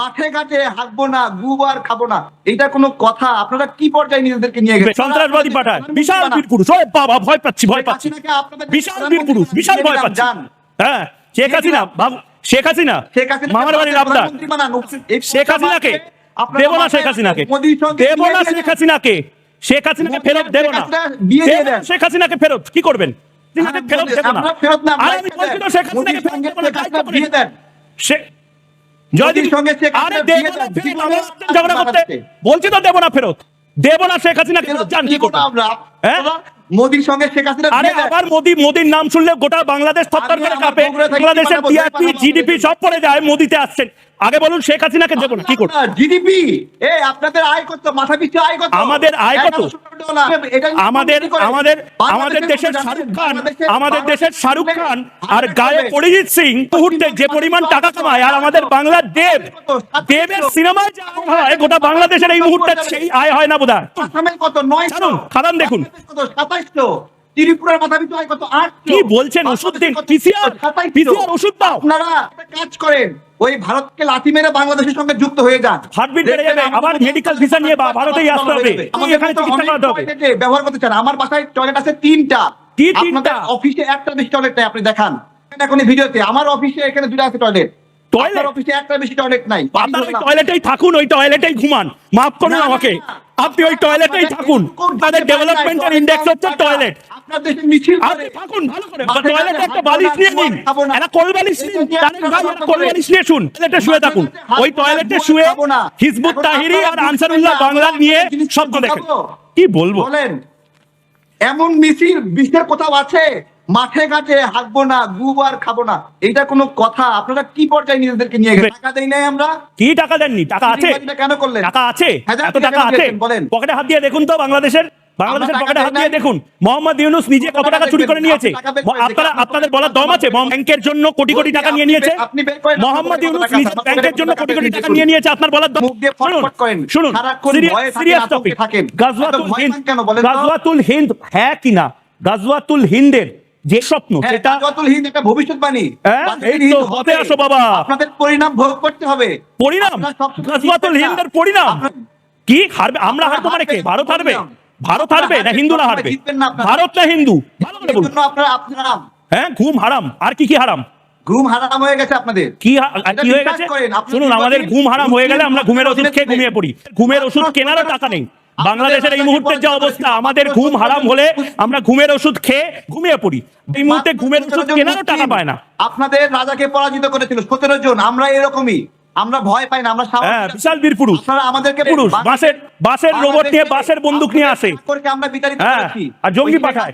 মাঠে ঘাটে হাঁকবো না গুবার খাব না। এটা কোনো কথা। আপনারা কি পর্যায়ে নিজেদেরকে নিয়ে গেছেন? সন্ত্রাসবাদী পাঠায় বিশাল বীর পুরুষ। বাবা ভয় পাচ্ছি ভয় পাচ্ছি। বিশাল বীর পুরুষ বিশাল ভয় পাচ্ছি। হ্যাঁ শেখ হাসিনা শেখ হাসিনা শেখ হাসিনা মামার বাড়ির শেখ হাসিনাকে দেব না শেখ হাসিনাকে। দেব না শেখ হাসিনাকে। শেখ হাসিনাকে ফেরত দেব না। বিয়ে দিয়ে দেন। শেখ হাসিনাকে ফেরত। কি করবেন? ফেরত দেব না। শেখ হাসিনাকে ফেরত দেব না, তাই আরে দেব না ঝগড়া করতে বলছি তো দেব না ফেরত। দেব না শেখ হাসিনা জান কি হ্যাঁ? মোদির সঙ্গে শেখ হাসিনা আরে আবার মোদি মোদির নাম শুনলে গোটা বাংলাদেশ থরথর করে কাঁপে। বাংলাদেশের টিআরপি জিডিপি সব পড়ে যায় মোদিতে আসছেন। আগে বলুন শেখ হাসিনাকে দেবো না কি করব? জিডিপি এ আপনাদের আয় কত? মাথা পিছু আয় কত? আমাদের আয় কত? নিয়ে আমাদের আমাদের আমাদের দেশের শাহরুখ খান আমাদের দেশের শাহরুখ খান আর গায়ে হবে। পরিজিৎ সিং মুহূর্তে যে পরিমাণ টাকা কামায় আর আমাদের বাংলার দেব দেবের সিনেমায় যে হয় গোটা বাংলাদেশের এই মুহূর্তে সেই আয় হয় না বোধ আসামের কত? জানুন, খাদান দেখুন। কত? সাতাইশশো? ত্রিপুরার মাথা পিছু আয় কত আট কি বলছেন? ওষুধ দিন পিসিআর পিসিআর ওষুধ দাও। আপনারা কাজ করেন ওই ভারতকে লাথি মেরে বাংলাদেশের সঙ্গে যুক্ত হয়ে যান। হার্টবিট বেড়ে যাবে আবার মেডিকেল ভিসা নিয়ে ভারতেই আসতে হবে। আমাদের এখানে চিকিৎসা করাতে হবে। ব্যবহার করতে চান। আমার বাসায় টয়লেট আছে তিনটা। কি তিনটা? অফিসে একটা বেশি টয়লেট নাই আপনি দেখান। এখন ভিডিওতে আমার অফিসে এখানে দুটো আছে টয়লেট? আপনার অফিসে একটা বেশি টয়লেট নাই। আপনার ওই টয়লেটেই থাকুন ওই টয়লেটেই ঘুমান। মাফ করুন আমাকে। আপনি ওই টয়লেটেই থাকুন। তাদের ডেভেলপমেন্টের ইন্ডেক্স হচ্ছে টয়লেট আপনার দেশে মিছিল আপনি। থাকুন ভালো করে। টয়লেটে একটা বালিশ নিয়ে নিন। একটা কোল বালিশ নিন। এটা নিয়ে শুন। টয়লেটে শুয়ে থাকুন। ওই টয়লেটে শুয়ে হিজবুত তাহিরি আর আনসারুল্লাহ বাংলা নিয়ে শব্দ দেখেন। কি বলব? বলেন এমন মিছিল বিশ্বের কোথাও আছে? মাঠে ঘাটে হাঁকবো না গুবার খাব না। এটা কোনো কথা? আপনারা কি পর্যায়ে নিজেদেরকে নিয়ে গেছেন? টাকা দেই নাই আমরা? কি টাকা দেননি? টাকা আছে। কেন করলেন? টাকা আছে। এত টাকা টাকা আছে? বলেন। পকেটে হাত দিয়ে দেখুন তো বাংলাদেশের। বাংলাদেশের পকেটে হাত দিয়ে দেখুন মোহাম্মদ ইউনুস নিজে কত টাকা চুরি করে নিয়েছে? আপনারা আপনাদের বলার দম আছে ব্যাংকের জন্য কোটি কোটি টাকা নিয়ে নিয়েছে? মোহাম্মদ ইউনুস আছে, ব্যাংকের জন্য কোটি কোটি টাকা নিয়ে নিয়েছে আপনার বলার দম শুনুন শুনুন সিরিয়াস টপিক গাজওয়াতুল হিন্দ? গাজওয়াতুল হিন্দ হ্যাঁ কিনা গাজওয়াতুল হিন্দের যে স্বপ্ন হ্যাঁ, সেটা হিন্দ একটা ভবিষ্যৎবাণী। হ্যাঁ, এই তো, হতে আসো বাবা। আপনাদের পরিণাম ভোগ করতে হবে। পরিণাম? গাজওয়াতুল। হিন্দের পরিণাম? কি হারবে আমরা হারবো মানে কে? ভারত হারবে। ভারত হারবে না হিন্দুরা হারবে। ভারত না হিন্দু? হ্যাঁ ঘুম হারাম। আর কি কি হারাম? ঘুম হারাম হয়ে গেছে আপনাদের। কি হয়ে গেছে? শুনুন আমাদের ঘুম হারাম হয়ে গেলে আমরা ঘুমের ওষুধ খেয়ে ঘুমিয়ে পড়ি। ঘুমের ওষুধ কেনারও টাকা নেই। বাংলাদেশের এই মুহূর্তে যে অবস্থা আমাদের ঘুম হারাম হলে আমরা ঘুমের ওষুধ খেয়ে ঘুমিয়ে পড়ি। এই মুহূর্তে ঘুমের ওষুধ কেনারও টাকা পায় না। আপনাদের রাজাকে পরাজিত করেছিল। সতেরো জন আমরা এরকমই। আমরা ভয় পাই না আমরা হ্যাঁ বিশাল বীর পুরুষ। আপনারা আমাদেরকে পুরুষ বাসের বাসের রোবট নিয়ে বাসের বন্দুক নিয়ে আসে। আমরা বিতাড়িত হ্যাঁ করেছি। আর জঙ্গি পাঠায়।